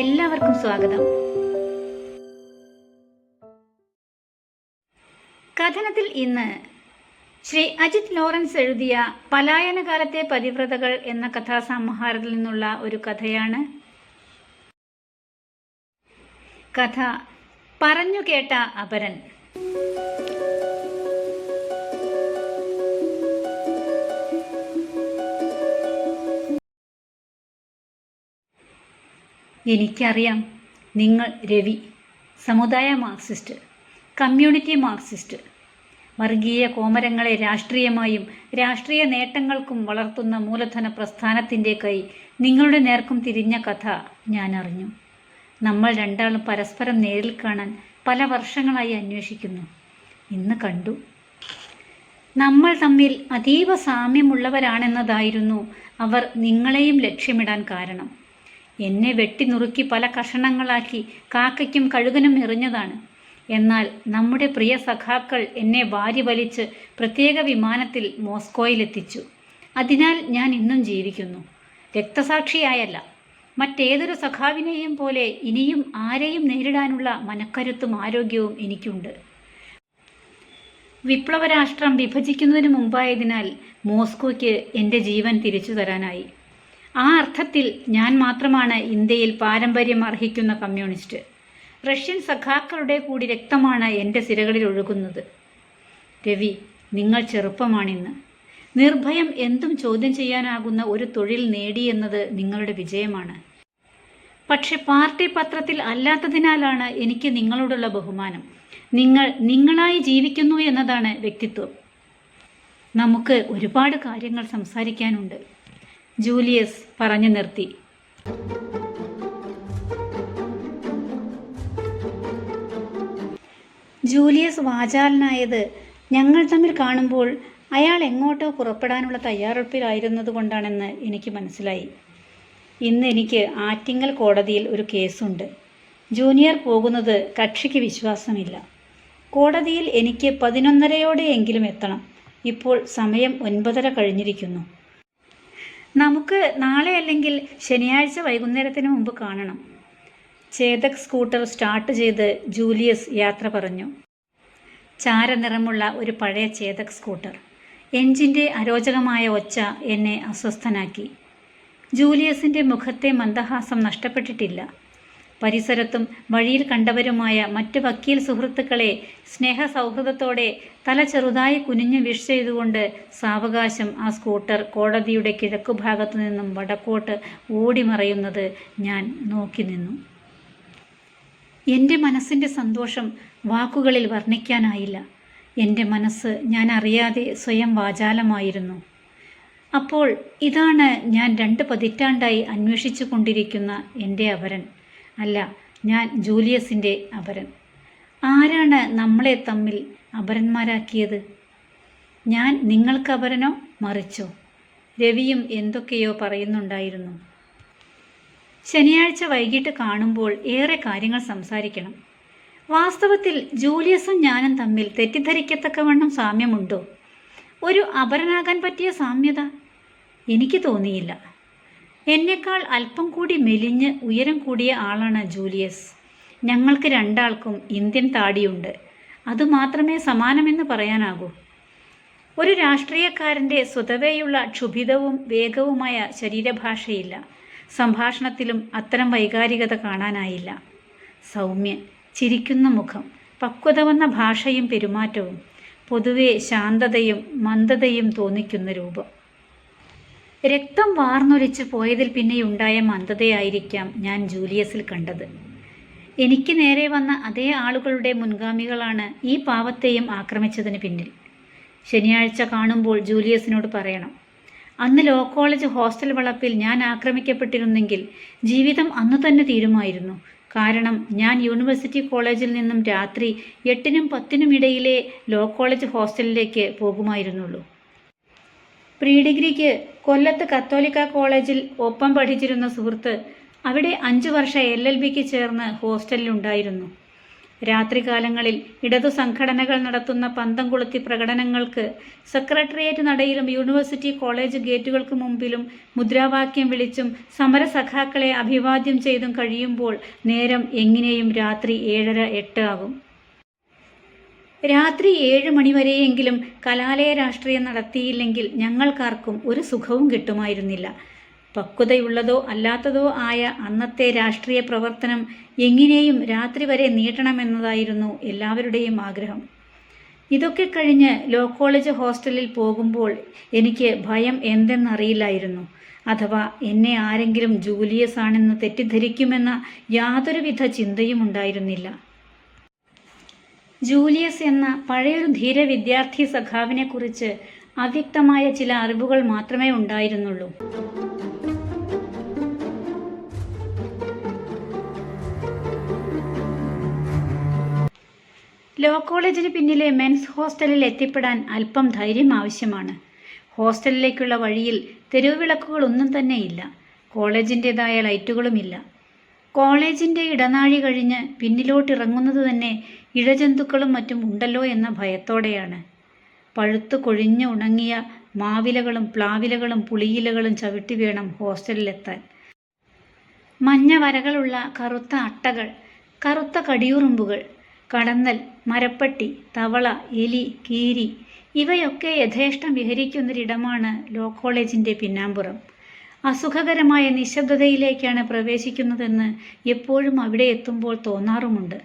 എല്ലാവർക്കും സ്വാഗതം. കഥനത്തിൽ ഇന്ന് ശ്രീ അജിത് ലോറൻസ് എഴുതിയ പലായനകാലത്തെ പതിവ്രതകൾ എന്ന കഥാസമാഹാരത്തിൽ നിന്നുള്ള ഒരു കഥയാണ്. കഥ പറഞ്ഞു കേട്ട അപരൻ. എനിക്കറിയാം. നിങ്ങൾ രവി സമുദായ മാർക്സിസ്റ്റ് കമ്മ്യൂണിറ്റി മാർക്സിസ്റ്റ്. വർഗീയ കോമരങ്ങളെ രാഷ്ട്രീയമായും രാഷ്ട്രീയ നേട്ടങ്ങൾക്കും വളർത്തുന്ന മൂലധന പ്രസ്ഥാനത്തിന്റെ കൈ നിങ്ങളുടെ നേർക്കും തിരിഞ്ഞ കഥ ഞാൻ അറിഞ്ഞു. നമ്മൾ രണ്ടാളും പരസ്പരം നേരിൽ കാണാൻ പല വർഷങ്ങളായി അന്വേഷിക്കുന്നു. ഇന്ന് കണ്ടു. നമ്മൾ തമ്മിൽ അതീവ സാമ്യമുള്ളവരാണെന്നതായിരുന്നു അവർ നിങ്ങളെയും ലക്ഷ്യമിടാൻ കാരണം. എന്നെ വെട്ടി നുറുക്കി പല കഷണങ്ങളാക്കി കാക്കയ്ക്കും കഴുകനും എറിഞ്ഞതാണ്. എന്നാൽ നമ്മുടെ പ്രിയ സഖാക്കൾ എന്നെ വാരി വലിച്ച് പ്രത്യേക വിമാനത്തിൽ മോസ്കോയിലെത്തിച്ചു. അതിനാൽ ഞാൻ ഇന്നും ജീവിക്കുന്നു. രക്തസാക്ഷിയായല്ല. മറ്റേതൊരു സഖാവിനെയും പോലെ ഇനിയും ആരെയും നേരിടാനുള്ള മനക്കരുത്തും ആരോഗ്യവും എനിക്കുണ്ട്. വിപ്ലവരാഷ്ട്രം വിഭജിക്കുന്നതിന് മുമ്പായതിനാൽ മോസ്കോയ്ക്ക് എന്റെ ജീവൻ തിരിച്ചു തരാനായി ആ അർത്ഥത്തിൽ ഞാൻ മാത്രമാണ് ഇന്ത്യയിൽ പാരമ്പര്യം അർഹിക്കുന്ന കമ്മ്യൂണിസ്റ്റ്. റഷ്യൻ സഖാക്കളുടെ കൂടി രക്തമാണ് എന്റെ സിരകളിൽ ഒഴുകുന്നത്. രവി നിങ്ങൾ ചെറുപ്പമാണിന്ന്. നിർഭയം എന്തും ചോദ്യം ചെയ്യാനാകുന്ന ഒരു തൊഴിൽ നേടിയെന്നത് നിങ്ങളുടെ വിജയമാണ്. പക്ഷെ പാർട്ടി പത്രത്തിൽ അല്ലാത്തതിനാലാണ് എനിക്ക് നിങ്ങളോടുള്ള ബഹുമാനം. നിങ്ങൾ നിങ്ങളായി ജീവിക്കുന്നു എന്നതാണ് വ്യക്തിത്വം. നമുക്ക് ഒരുപാട് കാര്യങ്ങൾ സംസാരിക്കാനുണ്ട്. ജൂലിയസ് പറഞ്ഞു നിർത്തി. ജൂലിയസ് വാചാലനായത് ഞങ്ങൾ തമ്മിൽ കാണുമ്പോൾ അയാൾ എങ്ങോട്ടോ പുറപ്പെടാനുള്ള തയ്യാറെടുപ്പിലായിരുന്നതുകൊണ്ടാണെന്ന് എനിക്ക് മനസ്സിലായി. ഇന്ന് എനിക്ക് ആറ്റിങ്ങൽ കോടതിയിൽ ഒരു കേസുണ്ട്. ജൂനിയർ പോകുന്നത് കക്ഷിക്ക് വിശ്വാസമില്ല. കോടതിയിൽ എനിക്ക് പതിനൊന്നരയോടെയെങ്കിലും എത്തണം. ഇപ്പോൾ സമയം ഒൻപതര കഴിഞ്ഞിരിക്കുന്നു. നമുക്ക് നാളെ അല്ലെങ്കിൽ ശനിയാഴ്ച വൈകുന്നേരത്തിന് മുമ്പ് കാണണം. ചേതക് സ്കൂട്ടർ സ്റ്റാർട്ട് ചെയ്ത് ജൂലിയസ് യാത്ര പറഞ്ഞു. ചാരനിറമുള്ള ഒരു പഴയ ചേതക് സ്കൂട്ടർ. എഞ്ചിന്റെ അരോചകമായ ഒച്ച എന്നെ അസ്വസ്ഥനാക്കി. ജൂലിയസിന്റെ മുഖത്തെ മന്ദഹാസം നഷ്ടപ്പെട്ടിട്ടില്ല. പരിസരത്തും വഴിയിൽ കണ്ടവരുമായ മറ്റ് വക്കീൽ സുഹൃത്തുക്കളെ സ്നേഹസൗഹൃദത്തോടെ തല ചെറുതായി കുനിഞ്ഞു വിഷ് ചെയ്തുകൊണ്ട് സാവകാശം ആ സ്കൂട്ടർ കോടതിയുടെ കിഴക്കുഭാഗത്തു നിന്നും വടക്കോട്ട് ഓടിമറയുന്നത് ഞാൻ നോക്കി നിന്നു. എന്റെ മനസ്സിന്റെ സന്തോഷം വാക്കുകളിൽ വർണിക്കാനായില്ല. എന്റെ മനസ്സ് ഞാൻ അറിയാതെ സ്വയം വാചാലമായിരുന്നു. അപ്പോൾ ഇതാണ് ഞാൻ രണ്ട് പതിറ്റാണ്ടായി അന്വേഷിച്ചു കൊണ്ടിരിക്കുന്ന എന്റെ അപരൻ അല്ല ഞാൻ ജൂലിയസിന്റെ അപരൻ. ആരാണ് നമ്മളെ തമ്മിൽ അപരന്മാരാക്കിയത്? ഞാൻ നിങ്ങൾക്ക് അപരനോ മറിച്ചോ? രവിയും എന്തൊക്കെയോ പറയുന്നുണ്ടായിരുന്നു. ശനിയാഴ്ച വൈകിട്ട് കാണുമ്പോൾ ഏറെ കാര്യങ്ങൾ സംസാരിക്കണം. വാസ്തവത്തിൽ ജൂലിയസും ഞാനും തമ്മിൽ തെറ്റിദ്ധരിക്കത്തക്കവണ്ണം സാമ്യമുണ്ടോ? ഒരു അപരനാകാൻ പറ്റിയ സാമ്യത എനിക്ക് തോന്നിയില്ല. എന്നേക്കാൾ അല്പം കൂടി മെലിഞ്ഞ് ഉയരം കൂടിയ ആളാണ് ജൂലിയസ്. ഞങ്ങൾക്ക് രണ്ടാൾക്കും ഇന്ത്യൻ താടിയുണ്ട്. അതുമാത്രമേ സമാനമെന്ന് പറയാനാകൂ. ഒരു രാഷ്ട്രീയക്കാരന്റെ സ്വതവേയുള്ള ക്ഷുഭിതവും വേഗവുമായ ശരീരഭാഷയില്ല. സംഭാഷണത്തിലും അത്തരം വൈകാരികത കാണാനായില്ല. സൗമ്യൻ ചിരിക്കുന്ന മുഖം പക്വത വന്ന ഭാഷയും പെരുമാറ്റവും പൊതുവെ ശാന്തതയും മന്ദതയും തോന്നിക്കുന്ന രൂപം. രക്തം വാർന്നൊലിച്ച് പോയതിൽ പിന്നെയുണ്ടായ മന്ദതയായിരിക്കാം ഞാൻ ജൂലിയസിൽ കണ്ടത്. എനിക്ക് നേരെ വന്ന അതേ ആളുകളുടെ മുൻഗാമികളാണ് ഈ പാവത്തെയും ആക്രമിച്ചതിന് പിന്നിൽ. ശനിയാഴ്ച കാണുമ്പോൾ ജൂലിയസിനോട് പറയണം. അന്ന് ലോ കോളേജ് ഹോസ്റ്റൽ വളപ്പിൽ ഞാൻ ആക്രമിക്കപ്പെട്ടിരുന്നെങ്കിൽ ജീവിതം അന്ന് തന്നെ തീരുമായിരുന്നു. കാരണം ഞാൻ യൂണിവേഴ്സിറ്റി കോളേജിൽ നിന്നും രാത്രി എട്ടിനും പത്തിനും ഇടയിലെ ലോ കോളേജ് ഹോസ്റ്റലിലേക്ക് പോകുമായിരുന്നുള്ളൂ. പ്രീ ഡിഗ്രിക്ക് കൊല്ലത്ത് കത്തോലിക്ക കോളേജിൽ ഒപ്പം പഠിച്ചിരുന്ന സുഹൃത്ത് അവിടെ അഞ്ചു വർഷം എൽ എൽ ബിക്ക് ചേർന്ന് ഹോസ്റ്റലിലുണ്ടായിരുന്നു രാത്രികാലങ്ങളിൽ ഇടതു സംഘടനകൾ നടത്തുന്ന പന്തം കൊളുത്തി പ്രകടനങ്ങൾക്ക് സെക്രട്ടേറിയറ്റ് നടയിലും യൂണിവേഴ്സിറ്റി കോളേജ് ഗേറ്റുകൾക്ക് മുമ്പിലും മുദ്രാവാക്യം വിളിച്ചും സമരസഖാക്കളെ അഭിവാദ്യം ചെയ്തും കഴിയുമ്പോൾ നേരം എങ്ങനെയും രാത്രി ഏഴര എട്ട് ആകും. രാത്രി ഏഴ് മണിവരെയെങ്കിലും കലാലയ രാഷ്ട്രീയം നടത്തിയില്ലെങ്കിൽ ഞങ്ങൾക്കാർക്കും ഒരു സുഖവും കിട്ടുമായിരുന്നില്ല. പക്വതയുള്ളതോ അല്ലാത്തതോ ആയ അന്നത്തെ രാഷ്ട്രീയ പ്രവർത്തനം എങ്ങനെയും രാത്രി വരെ നീട്ടണമെന്നതായിരുന്നു എല്ലാവരുടെയും ആഗ്രഹം. ഇതൊക്കെ കഴിഞ്ഞ് ലോ കോളേജ് ഹോസ്റ്റലിൽ പോകുമ്പോൾ എനിക്ക് ഭയം എന്തെന്നറിയില്ലായിരുന്നു. അഥവാ എന്നെ ആരെങ്കിലും ജൂലിയസ് ആണെന്ന് തെറ്റിദ്ധരിക്കുമെന്ന യാതൊരുവിധ ചിന്തയും ഉണ്ടായിരുന്നില്ല ജൂലിയസ് എന്ന പഴയൊരു ധീര വിദ്യാർത്ഥി സഖാവിനെ കുറിച്ച് അവ്യക്തമായ ചില അറിവുകൾ മാത്രമേ ഉണ്ടായിരുന്നുള്ളൂ. ലോ കോളേജിന് പിന്നിലെ മെൻസ് ഹോസ്റ്റലിൽ എത്തിപ്പെടാൻ അല്പം ധൈര്യം ആവശ്യമാണ്. ഹോസ്റ്റലിലേക്കുള്ള വഴിയിൽ തെരുവുവിളക്കുകളൊന്നും തന്നെയില്ല. കോളേജിന്റെതായ ലൈറ്റുകളുമില്ല. കോളേജിന്റെ ഇടനാഴി കഴിഞ്ഞ് പിന്നിലോട്ടിറങ്ങുന്നത് തന്നെ ഇഴജന്തുക്കളും മറ്റും ഉണ്ടല്ലോ എന്ന ഭയത്തോടെയാണ്. പഴുത്തു കൊഴിഞ്ഞ് ഉണങ്ങിയ മാവിലകളും പ്ലാവിലകളും പുളിയിലകളും ചവിട്ടി വേണം ഹോസ്റ്റലിലെത്താൻ. മഞ്ഞ വരകളുള്ള കറുത്ത അട്ടകൾ കറുത്ത കടിയുറുമ്പുകൾ കടന്നൽ മരപ്പട്ടി തവള എലി കീരി ഇവയൊക്കെ യഥേഷ്ടം വിഹരിക്കുന്നൊരിടമാണ് ലോ കോളേജിന്റെ പിന്നാമ്പുറം. അസുഖകരമായ നിശബ്ദതയിലേക്കാണ് പ്രവേശിക്കുന്നതെന്ന് എപ്പോഴും അവിടെ എത്തുമ്പോൾ തോന്നാറുമുണ്ട്.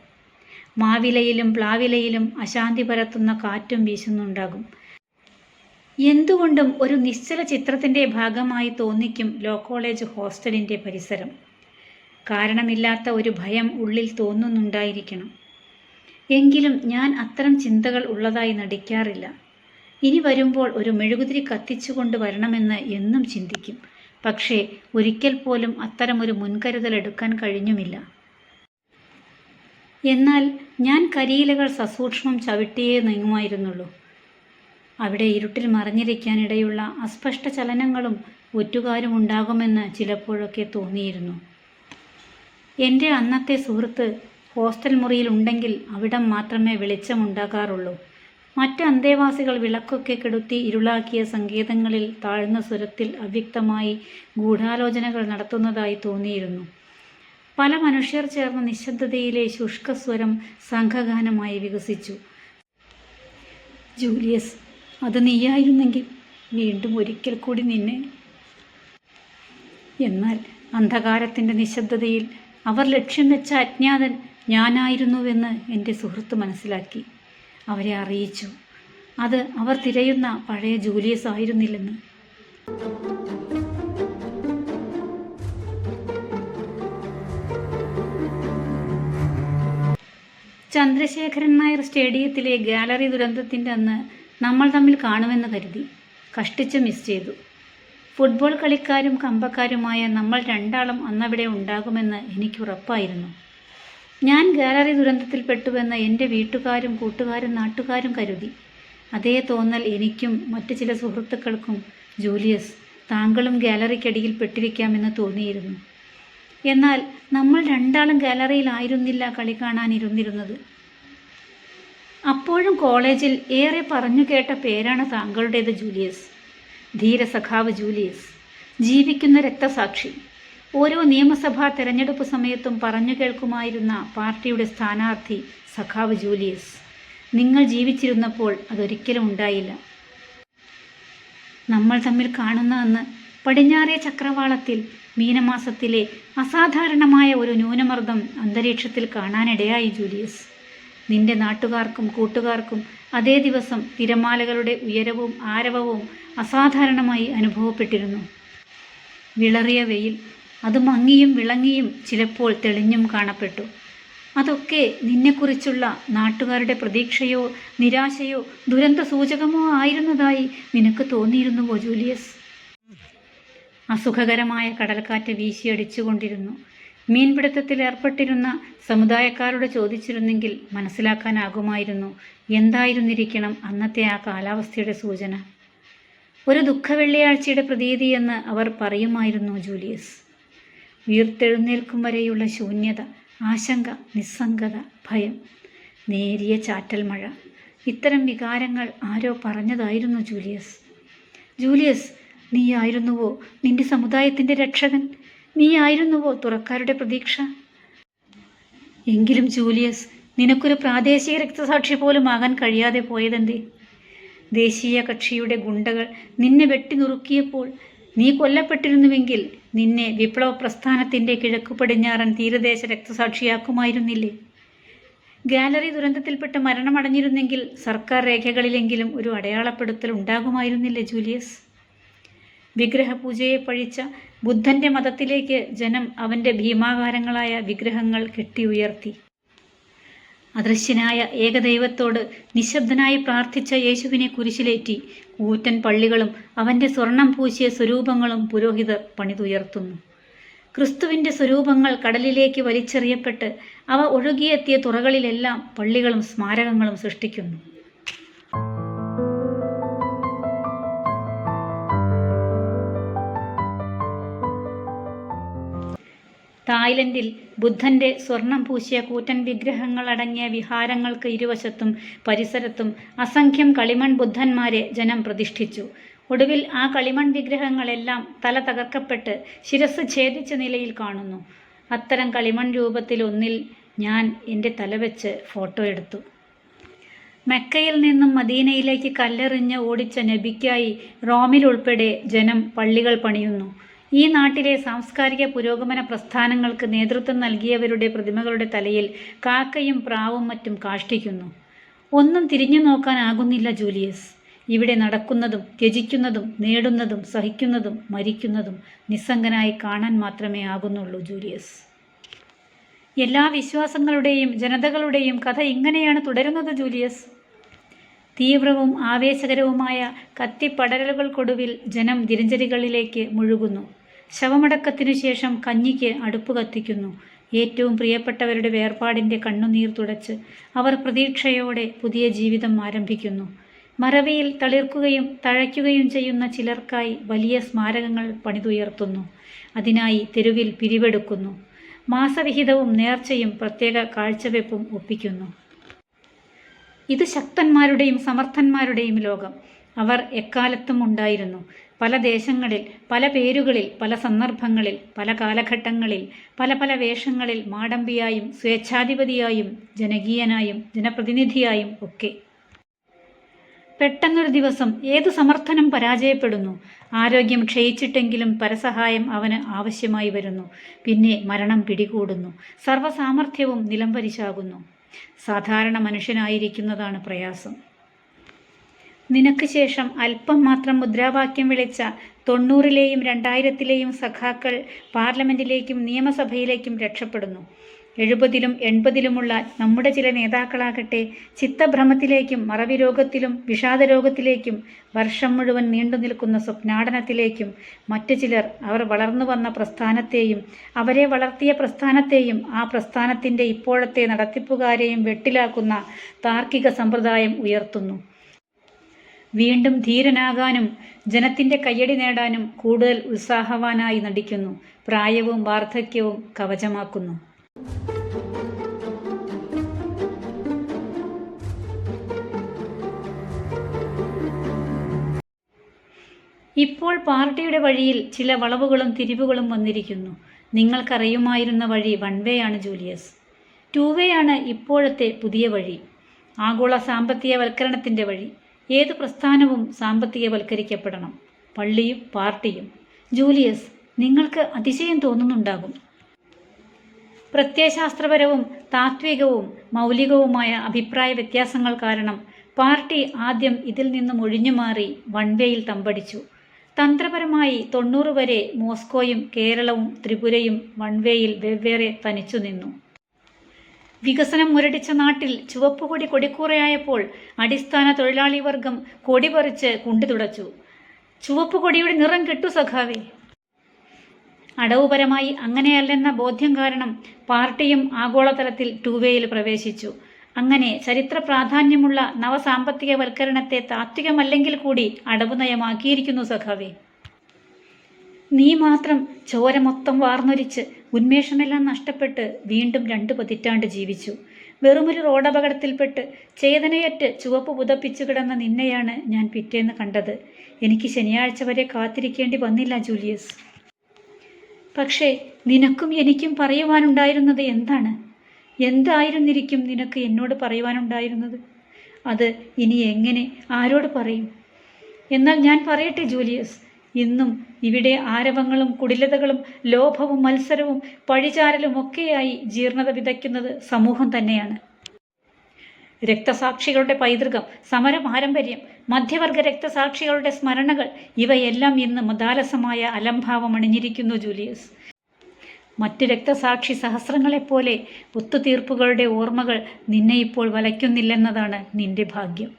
മാവിലയിലും പ്ലാവിലയിലും അശാന്തി പരത്തുന്ന കാറ്റും വീശുന്നുണ്ടാകും. എന്തുകൊണ്ടും ഒരു നിശ്ചല ചിത്രത്തിന്റെ ഭാഗമായി തോന്നിക്കും ലോ കോളേജ് ഹോസ്റ്റലിന്റെ പരിസരം. കാരണമില്ലാത്ത ഒരു ഭയം ഉള്ളിൽ തോന്നുന്നുണ്ടായിരിക്കണം. എങ്കിലും ഞാൻ അത്തരം ചിന്തകൾ ഉള്ളതായി നടിക്കാറില്ല. ഇനി വരുമ്പോൾ ഒരു മെഴുകുതിരി കത്തിച്ചുകൊണ്ട് വരണമെന്ന് എന്നും ചിന്തിക്കും. പക്ഷേ ഒരിക്കൽ പോലും അത്തരമൊരു മുൻകരുതൽ എടുക്കാൻ കഴിഞ്ഞുമില്ല. എന്നാൽ ഞാൻ കരിയിലകൾ സസൂക്ഷ്മം ചവിട്ടിയേ നീങ്ങുമായിരുന്നുള്ളൂ. അവിടെ ഇരുട്ടിൽ മറിഞ്ഞിരിക്കാനിടയുള്ള അസ്പഷ്ട ചലനങ്ങളും ഒറ്റുകാരും ഉണ്ടാകുമെന്ന് ചിലപ്പോഴൊക്കെ തോന്നിയിരുന്നു. എന്റെ അന്നത്തെ സുഹൃത്ത് ഹോസ്റ്റൽ മുറിയിൽ ഉണ്ടെങ്കിൽ അവിടം മാത്രമേ വെളിച്ചമുണ്ടാകാറുള്ളൂ. മറ്റ് അന്തേവാസികൾ വിളക്കൊക്കെ കെടുത്തി ഇരുളാക്കിയ സങ്കേതങ്ങളിൽ താഴ്ന്ന സ്വരത്തിൽ അവ്യക്തമായി ഗൂഢാലോചനകൾ നടത്തുന്നതായി തോന്നിയിരുന്നു. പല മനുഷ്യർ ചേർന്ന നിശബ്ദതയിലെ ശുഷ്കസ്വരം സംഘഗാനമായി വികസിച്ചു. ജൂലിയസ് അത് നീയായിരുന്നെങ്കിൽ വീണ്ടും ഒരിക്കൽ കൂടി നിന്നെ. എന്നാൽ അന്ധകാരത്തിന്റെ നിശബ്ദതയിൽ അവർ ലക്ഷ്യം വെച്ച അജ്ഞാതൻ ഞാനായിരുന്നുവെന്ന് എന്റെ സുഹൃത്ത് മനസ്സിലാക്കി. അവരെ അറിയിച്ചു. അത് അവർ തിരയുന്ന പഴയ ജൂലിയസ് ആയിരുന്നില്ലെന്ന്. ചന്ദ്രശേഖരൻ നായർ സ്റ്റേഡിയത്തിലെ ഗാലറി ദുരന്തത്തിന്റെ അന്ന് നമ്മൾ തമ്മിൽ കാണുമെന്ന് കരുതി കഷ്ടിച്ച് മിസ് ചെയ്തു. ഫുട്ബോൾ കളിക്കാരും കമ്പക്കാരുമായ നമ്മൾ രണ്ടാളും അന്നവിടെ ഉണ്ടാകുമെന്ന് എനിക്ക് ഉറപ്പായിരുന്നു. ഞാൻ ഗാലറി ദുരന്തത്തിൽ പെട്ടുവെന്ന് എന്റെ വീട്ടുകാരും കൂട്ടുകാരും നാട്ടുകാരും കരുതി. അതേ തോന്നൽ എനിക്കും മറ്റു ചില സുഹൃത്തുക്കൾക്കും ജൂലിയസ് താങ്കളും ഗാലറിക്കടിയിൽ പെട്ടിരിക്കാമെന്ന് തോന്നിയിരുന്നു. എന്നാൽ നമ്മൾ രണ്ടാളും ഗാലറിയിലായിരുന്നില്ല കളി കാണാനിരുന്നിരുന്നത്. അപ്പോഴും കോളേജിൽ ഏറെ പറഞ്ഞു കേട്ട പേരാണ് താങ്കളുടേത് ജൂലിയസ്. ധീരസഖാവ് ജൂലിയസ്. ജീവിക്കുന്ന രക്തസാക്ഷി. ഓരോ നിയമസഭാ തെരഞ്ഞെടുപ്പ് സമയത്തും പറഞ്ഞു കേൾക്കുമായിരുന്ന പാർട്ടിയുടെ സ്ഥാനാർത്ഥി സഖാവ് ജൂലിയസ്. നിങ്ങൾ ജീവിച്ചിരുന്നപ്പോൾ അതൊരിക്കലും ഉണ്ടായില്ല. നമ്മൾ തമ്മിൽ കാണുന്ന അന്ന് പടിഞ്ഞാറേ ചക്രവാളത്തിൽ മീനമാസത്തിലെ അസാധാരണമായ ഒരു ന്യൂനമർദ്ദം അന്തരീക്ഷത്തിൽ കാണാനിടയായി ജൂലിയസ്. നിന്റെ നാട്ടുകാർക്കും കൂട്ടുകാർക്കും അതേ ദിവസം തിരമാലകളുടെ ഉയരവും ആരവവും അസാധാരണമായി അനുഭവപ്പെട്ടിരുന്നു. വിളറിയ വെയിൽ അത് മങ്ങിയും വിളങ്ങിയും ചിലപ്പോൾ തെളിഞ്ഞും കാണപ്പെട്ടു. അതൊക്കെ നിന്നെക്കുറിച്ചുള്ള നാട്ടുകാരുടെ പ്രതീക്ഷയോ നിരാശയോ ദുരന്ത സൂചകമോ ആയിരുന്നതായി നിനക്ക് തോന്നിയിരുന്നുവോ ജൂലിയസ്? അസുഖകരമായ കടൽക്കാറ്റ് വീശിയടിച്ചുകൊണ്ടിരുന്നു. മീൻപിടുത്തത്തിൽ ഏർപ്പെട്ടിരുന്ന സമുദായക്കാരോട് ചോദിച്ചിരുന്നെങ്കിൽ മനസ്സിലാക്കാനാകുമായിരുന്നു എന്തായിരുന്നിരിക്കണം അന്നത്തെ ആ കാലാവസ്ഥയുടെ സൂചന. ഒരു ദുഃഖവെള്ളിയാഴ്ചയുടെ പ്രതീതിയെന്ന് അവർ പറയുമായിരുന്നു ജൂലിയസ്. ഉയർത്തെഴുന്നേൽക്കും വരെയുള്ള ശൂന്യത ആശങ്ക നിസ്സംഗത ഭയം നേരിയ ചാറ്റൽ മഴ. ഇത്തരം വികാരങ്ങൾ ആരോ പറഞ്ഞതായിരുന്നു ജൂലിയസ്. ജൂലിയസ് നീ ആയിരുന്നുവോ നിന്റെ സമുദായത്തിന്റെ രക്ഷകൻ? നീ ആയിരുന്നുവോ തുറക്കാരുടെ പ്രതീക്ഷ? എങ്കിലും ജൂലിയസ് നിനക്കൊരു പ്രാദേശിക രക്തസാക്ഷി പോലും ആകാൻ കഴിയാതെ പോയതെന്തേ? ദേശീയ കക്ഷിയുടെ ഗുണ്ടകൾ നിന്നെ വെട്ടിനുറുക്കിയപ്പോൾ നീ കൊല്ലപ്പെട്ടിരുന്നുവെങ്കിൽ നിന്നെ വിപ്ലവ പ്രസ്ഥാനത്തിന്റെ കിഴക്കു പടിഞ്ഞാറൻ തീരദേശ രക്തസാക്ഷിയാക്കുമായിരുന്നില്ലേ? ഗാലറി ദുരന്തത്തിൽപ്പെട്ട് മരണമടഞ്ഞിരുന്നെങ്കിൽ സർക്കാർ രേഖകളിലെങ്കിലും ഒരു അടയാളപ്പെടുത്തൽ ഉണ്ടാകുമായിരുന്നില്ലേ ജൂലിയസ്? വിഗ്രഹപൂജയെ പഴിച്ച ബുദ്ധന്റെ മതത്തിലേക്ക് ജനം അവന്റെ ഭീമാകാരങ്ങളായ വിഗ്രഹങ്ങൾ കെട്ടിയുയർത്തി. അദൃശ്യനായ ഏകദൈവത്തോട് നിശബ്ദനായി പ്രാർത്ഥിച്ച യേശുവിനെ കുരിശിലേറ്റി കൂറ്റൻ പള്ളികളും അവന്റെ സ്വർണം പൂശിയ സ്വരൂപങ്ങളും പുരോഹിതർ പണിതുയർത്തുന്നു. ക്രിസ്തുവിന്റെ സ്വരൂപങ്ങൾ കടലിലേക്ക് വലിച്ചെറിയപ്പെട്ട് അവ ഒഴുകിയെത്തിയ തുറകളിലെല്ലാം പള്ളികളും സ്മാരകങ്ങളും സൃഷ്ടിക്കുന്നു. തായ്ലൻഡിൽ ബുദ്ധന്റെ സ്വർണം പൂശിയ കൂറ്റൻ വിഗ്രഹങ്ങൾ അടങ്ങിയ വിഹാരങ്ങൾക്ക് ഇരുവശത്തും പരിസരത്തും അസംഖ്യം കളിമൺ ബുദ്ധന്മാരെ ജനം പ്രതിഷ്ഠിച്ചു. ഒടുവിൽ ആ കളിമൺ വിഗ്രഹങ്ങളെല്ലാം തല തകർക്കപ്പെട്ട് ശിരസ് ഛേദിച്ച നിലയിൽ കാണുന്നു. അത്തരം കളിമൺ രൂപത്തിൽ ഒന്നിൽ ഞാൻ എന്റെ തലവെച്ച് ഫോട്ടോ എടുത്തു. മെക്കയിൽ നിന്നും മദീനയിലേക്ക് കല്ലെറിഞ്ഞ് ഓടിച്ച നബിക്കായി റോമിലുൾപ്പെടെ ജനം പള്ളികൾ പണിയുന്നു. ഈ നാട്ടിലെ സാംസ്കാരിക പുരോഗമന പ്രസ്ഥാനങ്ങൾക്ക് നേതൃത്വം നൽകിയവരുടെ പ്രതിമകളുടെ തലയിൽ കാക്കയും പ്രാവും മറ്റും കാഷ്ടിക്കുന്നു. ഒന്നും തിരിഞ്ഞു നോക്കാനാകുന്നില്ല ജൂലിയസ്. ഇവിടെ നടക്കുന്നതും ത്യജിക്കുന്നതും നേടുന്നതും സഹിക്കുന്നതും മരിക്കുന്നതും നിസ്സംഗനായി കാണാൻ മാത്രമേ ആകുന്നുള്ളൂ ജൂലിയസ്. എല്ലാ വിശ്വാസങ്ങളുടെയും ജനതകളുടെയും കഥ ഇങ്ങനെയാണ് തുടരുന്നത് ജൂലിയസ്. തീവ്രവും ആവേശകരവുമായ കത്തിപ്പടരലുകൾക്കൊടുവിൽ ജനം ദിനചരികളിലേക്ക് മുഴുകുന്നു. ശവമടക്കത്തിനു ശേഷം കഞ്ഞിക്ക് അടുപ്പ് കത്തിക്കുന്നു. ഏറ്റവും പ്രിയപ്പെട്ടവരുടെ വേർപാടിന്റെ കണ്ണുനീർ തുടച്ച് അവർ പ്രതീക്ഷയോടെ പുതിയ ജീവിതം ആരംഭിക്കുന്നു. മറവിയിൽ തളിർക്കുകയും തഴയ്ക്കുകയും ചെയ്യുന്ന ചിലർക്കായി വലിയ സ്മാരകങ്ങൾ പണിതുയർത്തുന്നു. അതിനായി തെരുവിൽ പിരിവെടുക്കുന്നു. മാസവിഹിതവും നേർച്ചയും പ്രത്യേക കാഴ്ചവെപ്പും ഒപ്പിക്കുന്നു. ഇത് ശക്തന്മാരുടെയും സമർത്ഥന്മാരുടെയും ലോകം. അവർ എക്കാലത്തും ഉണ്ടായിരുന്നു. പല ദേശങ്ങളിൽ പല പേരുകളിൽ പല സന്ദർഭങ്ങളിൽ പല കാലഘട്ടങ്ങളിൽ പല പല വേഷങ്ങളിൽ മാടമ്പിയായും സ്വേച്ഛാധിപതിയായും ജനകീയനായും ജനപ്രതിനിധിയായും ഒക്കെ. പെട്ടെന്നൊരു ദിവസം ഏതു സമർത്ഥനം പരാജയപ്പെടുന്നു. ആരോഗ്യം ക്ഷയിച്ചിട്ടെങ്കിലും പരസഹായം അവന് ആവശ്യമായി വരുന്നു. പിന്നെ മരണം പിടികൂടുന്നു. സർവസാമർഥ്യവും നിലംപരിശാകുന്നു. സാധാരണ മനുഷ്യനായിരിക്കുന്നതാണ് പ്രയാസം. നിനക്ക് ശേഷം അല്പം മാത്രം മുദ്രാവാക്യം വിളിച്ച തൊണ്ണൂറിലെയും രണ്ടായിരത്തിലെയും സഖാക്കൾ പാർലമെന്റിലേക്കും നിയമസഭയിലേക്കും രക്ഷപ്പെടുന്നു. എഴുപതിലും എൺപതിലുമുള്ള നമ്മുടെ ചില നേതാക്കളാകട്ടെ ചിത്തഭ്രമത്തിലേക്കും മറവി രോഗത്തിലും വിഷാദരോഗത്തിലേക്കും വർഷം മുഴുവൻ നീണ്ടു നിൽക്കുന്ന സ്വപ്നാടനത്തിലേക്കും മറ്റു ചിലർ അവർ വളർന്നു വന്ന പ്രസ്ഥാനത്തെയും അവരെ വളർത്തിയ പ്രസ്ഥാനത്തെയും ആ പ്രസ്ഥാനത്തിന്റെ ഇപ്പോഴത്തെ നടത്തിപ്പുകാരെയും വെട്ടിലാക്കുന്ന താർക്കിക സമ്പ്രദായം ഉയർത്തുന്നു. വീണ്ടും ധീരനാകാനും ജനത്തിന്റെ കയ്യടി നേടാനും കൂടുതൽ ഉത്സാഹവാനായി നടിക്കുന്നു. പ്രായവും വാർദ്ധക്യവും കവചമാക്കുന്നു. ഇപ്പോൾ പാർട്ടിയുടെ വഴിയിൽ ചില വളവുകളും തിരിവുകളും വന്നിരിക്കുന്നു. നിങ്ങൾക്കറിയുമായിരുന്ന വഴി വൺ വേ ആണ് ജൂലിയസ്. ടു വേ ആണ് ഇപ്പോഴത്തെ പുതിയ വഴി. ആഗോള സാമ്പത്തികവൽക്കരണത്തിന്റെ വഴി. ഏത് പ്രസ്ഥാനവും സാമ്പത്തികവൽക്കരിക്കപ്പെടണം. പള്ളിയും പാർട്ടിയും. ജൂലിയസ് നിങ്ങൾക്ക് അതിശയം തോന്നുന്നുണ്ടാകും. പ്രത്യയശാസ്ത്രപരവും താത്വികവും മൗലികവുമായ അഭിപ്രായ വ്യത്യാസങ്ങൾ കാരണം പാർട്ടി ആദ്യം ഇതിൽ നിന്നും ഒഴിഞ്ഞുമാറി വൺവേയിൽ തമ്പടിച്ചു. തന്ത്രപരമായി തൊണ്ണൂറ് വരെ മോസ്കോയും കേരളവും ത്രിപുരയും വൺവേയിൽ വെവ്വേറെ തനിച്ചു നിന്നു വികസനം മുരടിച്ച നാട്ടിൽ ചുവപ്പുകൊടി കൊടിക്കൂറയായപ്പോൾ അടിസ്ഥാന തൊഴിലാളി വർഗം കൊടി പറിച്ച് കുണ്ടു തുടച്ചു. ചുവപ്പുകൊടിയുടെ നിറം കെട്ടു സഖാവി. അടവുപരമായി അങ്ങനെയല്ലെന്ന ബോധ്യം കാരണം പാർട്ടിയും ആഗോളതലത്തിൽ ടൂവേയിൽ പ്രവേശിച്ചു. അങ്ങനെ ചരിത്ര പ്രാധാന്യമുള്ള നവസാമ്പത്തികവൽക്കരണത്തെ താത്വികമല്ലെങ്കിൽ കൂടി അടവ് നയമാക്കിയിരിക്കുന്നു സഖാവേ. നീ മാത്രം ചോര മൊത്തം വാർന്നൊരിച്ച് ഉന്മേഷമെല്ലാം നഷ്ടപ്പെട്ട് വീണ്ടും രണ്ട് പതിറ്റാണ്ട് ജീവിച്ചു. വെറുമൊരു റോഡപകടത്തിൽപ്പെട്ട് ചേതനയറ്റ് ചുവപ്പ് പുതപ്പിച്ചു കിടന്ന നിന്നെയാണ് ഞാൻ പിറ്റേന്ന് കണ്ടത്. എനിക്ക് ശനിയാഴ്ച വരെ കാത്തിരിക്കേണ്ടി വന്നില്ല ജൂലിയസ്. പക്ഷേ നിനക്കും എനിക്കും പറയുവാനുണ്ടായിരുന്നത് എന്താണ്? എന്തായിരുന്നിരിക്കും നിനക്ക് എന്നോട് പറയുവാനുണ്ടായിരുന്നത്? അത് ഇനി എങ്ങനെ ആരോട് പറയും? എന്നാൽ ഞാൻ പറയട്ടെ ജൂലിയസ്. ഇന്നും ഇവിടെ ആരവങ്ങളും കുടിലതകളും ലോഭവും മത്സരവും പഴിചാരലും ഒക്കെയായി ജീർണത വിതയ്ക്കുന്നത് സമൂഹം തന്നെയാണ്. രക്തസാക്ഷികളുടെ പൈതൃകം സമര പാരമ്പര്യം മധ്യവർഗ രക്തസാക്ഷികളുടെ സ്മരണകൾ ഇവയെല്ലാം ഇന്ന് മദാലസമായ അലംഭാവം അണിഞ്ഞിരിക്കുന്നു ജൂലിയസ്. മറ്റു രക്തസാക്ഷി സഹസ്രങ്ങളെപ്പോലെ ഒത്തുതീർപ്പുകളുടെ ഓർമ്മകൾ നിന്നെ ഇപ്പോൾ വലയ്ക്കുന്നില്ലെന്നതാണ് നിന്റെ ഭാഗ്യം.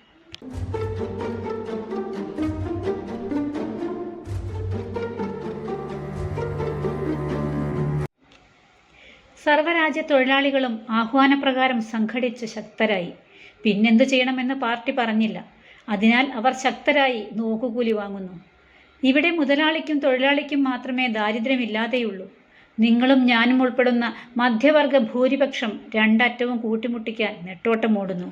സർവരാജ്യ തൊഴിലാളികളും ആഹ്വാനപ്രകാരം സംഘടിച്ച് ശക്തരായി. പിന്നെന്തു ചെയ്യണമെന്ന് പാർട്ടി പറഞ്ഞില്ല. അതിനാൽ അവർ ശക്തരായി നോക്കുകൂലി വാങ്ങുന്നു. ഇവിടെ മുതലാളിക്കും തൊഴിലാളിക്കും മാത്രമേ ദാരിദ്ര്യമില്ലാതെയുള്ളൂ. നിങ്ങളും ഞാനും ഉൾപ്പെടുന്ന മധ്യവർഗ ഭൂരിപക്ഷം രണ്ടറ്റവും കൂട്ടിമുട്ടിക്കാൻ നെട്ടോട്ടമോടുന്നു.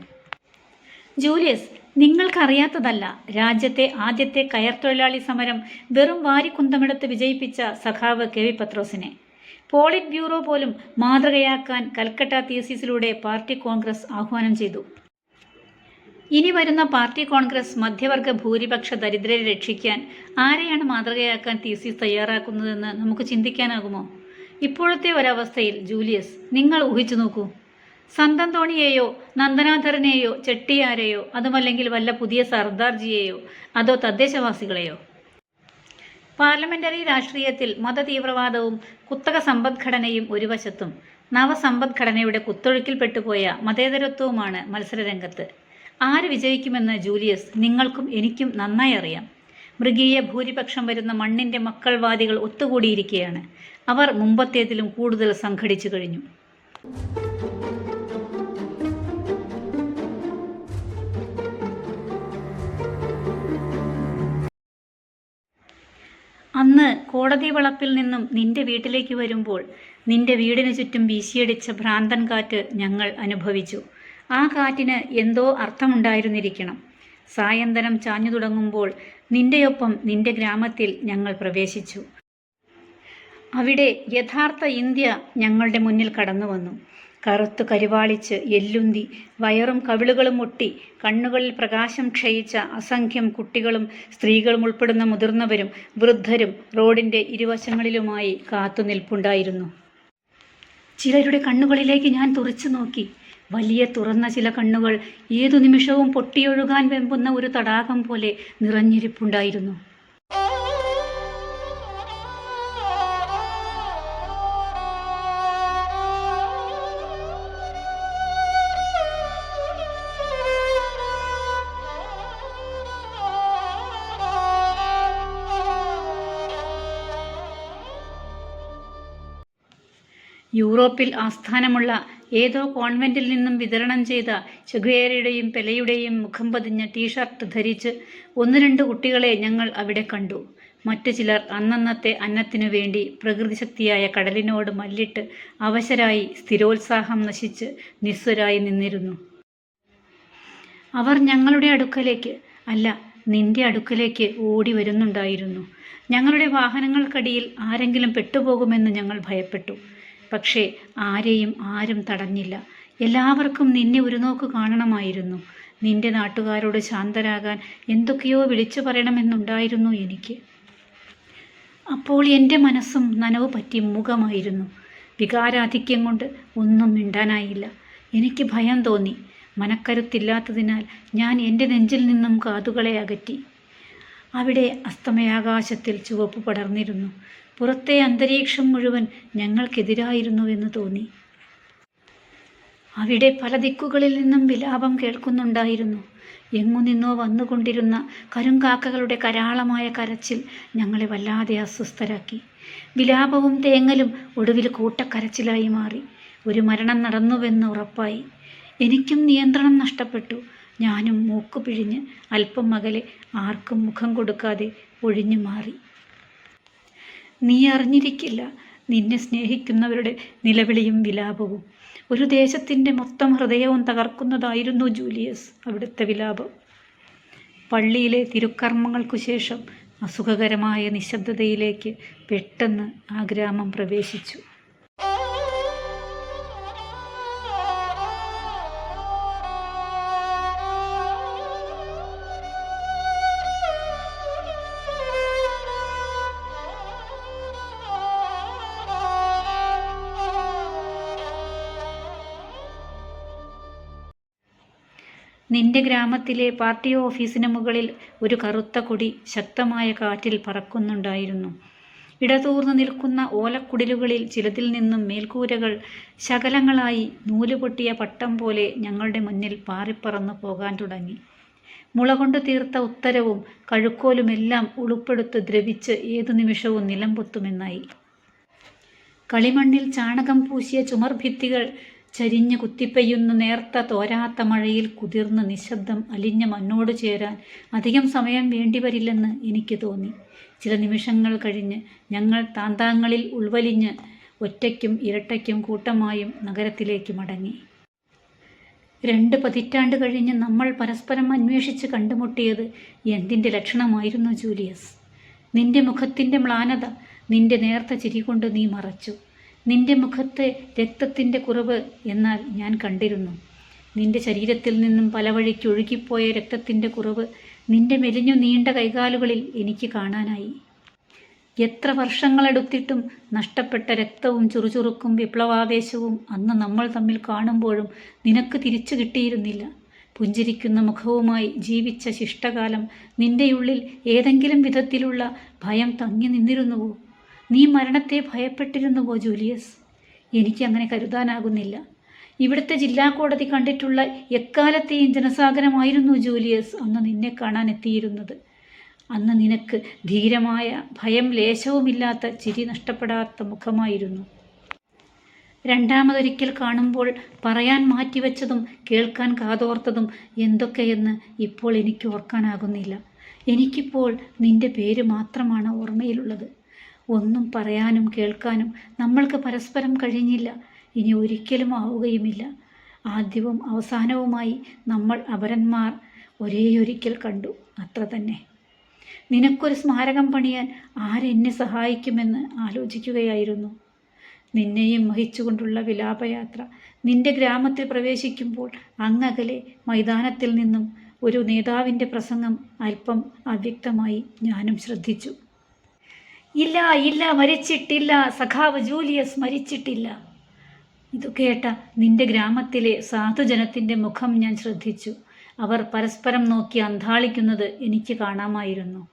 ജൂലിയസ് നിങ്ങൾക്കറിയാത്തതല്ല രാജ്യത്തെ ആദ്യത്തെ കയർ തൊഴിലാളി സമരം വെറും വാരിക്കുന്തമെടുത്ത് വിജയിപ്പിച്ച സഖാവ് കെ വി പത്രോസിനെ. പോളിറ്റ് ബ്യൂറോ പോലും മാതൃകയാക്കാൻ കൽക്കട്ട തീസിസിലൂടെ പാർട്ടി കോൺഗ്രസ് ആഹ്വാനം ചെയ്തു. ഇനി വരുന്ന പാർട്ടി കോൺഗ്രസ് മധ്യവർഗ ഭൂരിപക്ഷ ദരിദ്രരെ രക്ഷിക്കാൻ ആരെയാണ് മാതൃകയാക്കാൻ തീസിസ് തയ്യാറാക്കുന്നതെന്ന് നമുക്ക് ചിന്തിക്കാനാകുമോ? ഇപ്പോഴത്തെ ഒരവസ്ഥയിൽ ജൂലിയസ് നിങ്ങൾ ഊഹിച്ചു നോക്കൂ. സന്തം തോണിയെയോ നന്ദനാധരനെയോ ചെട്ടിയാരെയോ അതുമല്ലെങ്കിൽ വല്ല പുതിയ സർദാർജിയെയോ അതോ തദ്ദേശവാസികളെയോ? പാർലമെന്ററി രാഷ്ട്രീയത്തിൽ മതതീവ്രവാദവും കുത്തക സമ്പദ്ഘടനയും ഒരു വശത്തും നവസമ്പദ്ഘടനയുടെ കുത്തൊഴുക്കിൽപ്പെട്ടുപോയ മതേതരത്വവുമാണ് മത്സരരംഗത്ത്. ആര് വിജയിക്കുമെന്ന് ജൂലിയസ് നിങ്ങൾക്കും എനിക്കും നന്നായി അറിയാം. മൃഗീയ ഭൂരിപക്ഷം വരുന്ന മണ്ണിന്റെ മക്കൾവാദികൾ ഒത്തുകൂടിയിരിക്കുകയാണ്. അവർ മുമ്പത്തേതിലും കൂടുതൽ സംഘടിച്ചു കഴിഞ്ഞു. കോടതി വളപ്പിൽ നിന്നും നിന്റെ വീട്ടിലേക്ക് വരുമ്പോൾ നിന്റെ വീടിനു ചുറ്റും വീശിയടിച്ച ഭ്രാന്തൻ കാറ്റ് ഞങ്ങൾ അനുഭവിച്ചു. ആ കാറ്റിന് എന്തോ അർത്ഥമുണ്ടായിരുന്നിരിക്കണം. സായന്തനം ചാഞ്ഞു തുടങ്ങുമ്പോൾ നിന്റെയൊപ്പം നിന്റെ ഗ്രാമത്തിൽ ഞങ്ങൾ പ്രവേശിച്ചു. അവിടെ യഥാർത്ഥ ഇന്ത്യ ഞങ്ങളുടെ മുന്നിൽ കടന്നു വന്നു കറുത്തു കരിവാളിച്ച് എല്ലുന്തി വയറും കവിളുകളും ഒട്ടി കണ്ണുകളിൽ പ്രകാശം ക്ഷയിച്ച അസംഖ്യം കുട്ടികളും സ്ത്രീകളും ഉൾപ്പെടുന്ന മുതിർന്നവരും വൃദ്ധരും റോഡിന്റെ ഇരുവശങ്ങളിലുമായി കാത്തുനിൽപ്പുണ്ടായിരുന്നു ചിലരുടെ കണ്ണുകളിലേക്ക് ഞാൻ തുറച്ചു നോക്കി. വലിയ തുറന്ന ചില കണ്ണുകൾ ഏതു നിമിഷവും പൊട്ടിയൊഴുകാൻ വെമ്പുന്ന ഒരു തടാകം പോലെ നിറഞ്ഞിരിപ്പുണ്ടായിരുന്നു. യൂറോപ്പിൽ ആസ്ഥാനമുള്ള ഏതോ കോൺവെന്റിൽ നിന്നും വിതരണം ചെയ്ത ചെഗുയേരയുടെയും പെലയുടെയും മുഖം പതിഞ്ഞ ടീഷർട്ട് ധരിച്ച് ഒന്ന് രണ്ട് കുട്ടികളെ ഞങ്ങൾ അവിടെ കണ്ടു. മറ്റു ചിലർ അന്നന്നത്തെ അന്നത്തിനു വേണ്ടി പ്രകൃതിശക്തിയായ കടലിനോട് മല്ലിട്ട് അവശരായി സ്ഥിരോത്സാഹം നശിച്ച് നിസ്വരായി നിന്നിരുന്നു. അവർ ഞങ്ങളുടെ അടുക്കലേക്ക് അല്ല നിന്റെ അടുക്കലേക്ക് ഓടി വരുന്നുണ്ടായിരുന്നു. ഞങ്ങളുടെ വാഹനങ്ങൾക്കടിയിൽ ആരെങ്കിലും പെട്ടുപോകുമെന്ന് ഞങ്ങൾ ഭയപ്പെട്ടു. പക്ഷേ ആരെയും ആരും തടഞ്ഞില്ല. എല്ലാവർക്കും നിന്നെ ഒരു നോക്ക് കാണണമായിരുന്നു. നിന്റെ നാട്ടുകാരോട് ശാന്തരാകാൻ എന്തൊക്കെയോ വിളിച്ചു പറയണമെന്നുണ്ടായിരുന്നു എനിക്ക്. അപ്പോൾ എന്റെ മനസ്സും നനവ് പറ്റി മുഖമായിരുന്നു. വികാരാധിക്യം കൊണ്ട് ഒന്നും മിണ്ടാനായില്ല. എനിക്ക് ഭയം തോന്നി. മനക്കരുത്തില്ലാത്തതിനാൽ ഞാൻ എന്റെ നെഞ്ചിൽ നിന്നും കാതുകളെ അകറ്റി. അവിടെ അസ്തമയാകാശത്തിൽ ചുവപ്പ് പടർന്നിരുന്നു. പുറത്തെ അന്തരീക്ഷം മുഴുവൻ ഞങ്ങൾക്കെതിരായിരുന്നുവെന്ന് തോന്നി. അവിടെ പല ദിക്കുകളിൽ നിന്നും വിലാപം കേൾക്കുന്നുണ്ടായിരുന്നു. എങ്ങു നിന്നോ വന്നുകൊണ്ടിരുന്ന കരുങ്കാക്കകളുടെ കരാളമായ കരച്ചിൽ ഞങ്ങളെ വല്ലാതെ അസ്വസ്ഥരാക്കി. വിലാപവും തേങ്ങലും ഒടുവിൽ കൂട്ടക്കരച്ചിലായി മാറി. ഒരു മരണം നടന്നുവെന്ന് ഉറപ്പായി. എനിക്കും നിയന്ത്രണം നഷ്ടപ്പെട്ടു. ഞാനും മൂക്ക് പിഴിഞ്ഞ് അല്പം മകലെ ആർക്കും മുഖം കൊടുക്കാതെ ഒഴിഞ്ഞു മാറി. നീ അറിഞ്ഞിരിക്കില്ല. നിന്നെ സ്നേഹിക്കുന്നവരുടെ നിലവിളിയും വിലാപവും. ഒരു ദേശത്തിന്റെ മൊത്തം ഹൃദയവും തകർക്കുന്നതായിരുന്നു ജൂലിയസ് അവിടുത്തെ വിലാപം. പള്ളിയിലെ തിരുക്കർമ്മങ്ങൾക്കു ശേഷം അസുഖകരമായ നിശബ്ദതയിലേക്ക് പെട്ടെന്ന് ആ ഗ്രാമം പ്രവേശിച്ചു. നിന്റെ ഗ്രാമത്തിലെ പാർട്ടി ഓഫീസിന് മുകളിൽ ഒരു കറുത്ത കൊടി ശക്തമായ കാറ്റിൽ പറക്കുന്നുണ്ടായിരുന്നു. ഇടതൂർന്നു നിൽക്കുന്ന ഓലക്കുടിലുകളിൽ ചിലതിൽ നിന്നും മേൽക്കൂരകൾ ശകലങ്ങളായി നൂലുപൊട്ടിയ പട്ടം പോലെ ഞങ്ങളുടെ മുന്നിൽ പാറിപ്പറന്നു പോകാൻ തുടങ്ങി. മുളകൊണ്ട് തീർത്ത ഉത്തരവും കഴുക്കോലുമെല്ലാം ഉളുപ്പെടുത്ത് ദ്രവിച്ച് ഏതു നിമിഷവും നിലംപൊത്തുമെന്നായി കളിമണ്ണിൽ ചാണകം പൂശിയ ചുമർഭിത്തികൾ ചരിഞ്ഞു കുത്തിപ്പെയ്യുന്ന നേർത്ത തോരാത്ത മഴയിൽ കുതിർന്ന് നിശബ്ദം അലിഞ്ഞ മണ്ണോട് ചേരാൻ അധികം സമയം വേണ്ടിവരില്ലെന്ന് എനിക്ക് തോന്നി. ചില നിമിഷങ്ങൾ കഴിഞ്ഞ് ഞങ്ങൾ താന്താങ്ങളിൽ ഉൾവലിഞ്ഞ് ഒറ്റയ്ക്കും ഇരട്ടയ്ക്കും കൂട്ടമായും നഗരത്തിലേക്ക് മടങ്ങി. രണ്ട് പതിറ്റാണ്ട് കഴിഞ്ഞ് നമ്മൾ പരസ്പരം അന്വേഷിച്ച് കണ്ടുമുട്ടിയത് എന്തിന്റെ ലക്ഷണമായിരുന്നു ജൂലിയസ്? നിന്റെ മുഖത്തിന്റെ മ്ലാനത നിന്റെ നേർത്ത ചിരി കൊണ്ട് നീ മറച്ചു. നിന്റെ മുഖത്തെ രക്തത്തിന്റെ കുറവ് എന്നാൽ ഞാൻ കണ്ടിരുന്നു. നിന്റെ ശരീരത്തിൽ നിന്നും പല വഴിക്ക് ഒഴുകിപ്പോയ രക്തത്തിന്റെ കുറവ് നിന്റെ മെലിഞ്ഞു നീണ്ട കൈകാലുകളിൽ എനിക്ക് കാണാനായി. എത്ര വർഷങ്ങളെടുത്തിട്ടും നഷ്ടപ്പെട്ട രക്തവും ചുറുചുറുക്കും വിപ്ലവാവേശവും അന്ന് നമ്മൾ തമ്മിൽ കാണുമ്പോഴും നിനക്ക് തിരിച്ചു കിട്ടിയിരുന്നില്ല. പുഞ്ചിരിക്കുന്ന മുഖവുമായി ജീവിച്ച ശിഷ്ടകാലം നിന്റെയുള്ളിൽ ഏതെങ്കിലും വിധത്തിലുള്ള ഭയം തങ്ങി നിന്നിരുന്നുവോ? നീ മരണത്തെ ഭയപ്പെട്ടിരുന്നുവോ ജൂലിയസ്? എനിക്കങ്ങനെ കരുതാനാകുന്നില്ല. ഇവിടുത്തെ ജില്ലാ കോടതി കണ്ടിട്ടുള്ള എക്കാലത്തെയും ജനസാഗരമായിരുന്നു ജൂലിയസ് അന്ന് നിന്നെ കാണാൻ എത്തിയിരുന്നത് അന്ന് നിനക്ക് ധീരമായ ഭയം ലേശവുമില്ലാത്ത ചിരി നഷ്ടപ്പെടാത്ത മുഖമായിരുന്നു. രണ്ടാമതൊരിക്കൽ കാണുമ്പോൾ പറയാൻ മാറ്റിവെച്ചതും കേൾക്കാൻ കാതോർത്തതും എന്തൊക്കെയെന്ന് ഇപ്പോൾ എനിക്ക് ഓർക്കാനാകുന്നില്ല. എനിക്കിപ്പോൾ നിന്റെ പേര് മാത്രമാണ് ഓർമ്മയിലുള്ളത്. ഒന്നും പറയാനും കേൾക്കാനും നമ്മൾക്ക് പരസ്പരം കഴിഞ്ഞില്ല. ഇനി ഒരിക്കലും ആവുകയുമില്ല. ആദ്യവും അവസാനവുമായി നമ്മൾ അപരന്മാർ ഒരേയൊരിക്കൽ കണ്ടു. അത്ര തന്നെ. നിനക്കൊരു സ്മാരകം പണിയാൻ ആരെന്നെ സഹായിക്കുമെന്ന് ആലോചിക്കുകയായിരുന്നു. നിന്നെയും വഹിച്ചുകൊണ്ടുള്ള വിലാപയാത്ര നിന്റെ ഗ്രാമത്തിൽ പ്രവേശിക്കുമ്പോൾ അങ്ങകലെ മൈതാനത്തിൽ നിന്നും ഒരു നേതാവിന്റെ പ്രസംഗം അല്പം അവ്യക്തമായി ഞാനും ശ്രദ്ധിച്ചു. ഇല്ല ഇല്ല മരിച്ചിട്ടില്ല. സഖാവ് ജൂലിയസ് മരിച്ചിട്ടില്ല. ഇത് കേട്ട നിന്റെ ഗ്രാമത്തിലെ സാധുജനത്തിന്റെ മുഖം ഞാൻ ശ്രദ്ധിച്ചു. അവർ പരസ്പരം നോക്കി അന്താളിക്കുന്നത് എനിക്ക് കാണാമായിരുന്നു.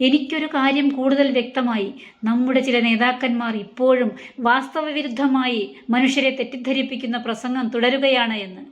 എനിക്കൊരു കാര്യം കൂടുതൽ വ്യക്തമായി. നമ്മുടെ ചില നേതാക്കന്മാർ ഇപ്പോഴും വാസ്തവവിരുദ്ധമായി മനുഷ്യരെ തെറ്റിദ്ധരിപ്പിക്കുന്ന പ്രസംഗം തുടരുകയാണ് എന്ന്.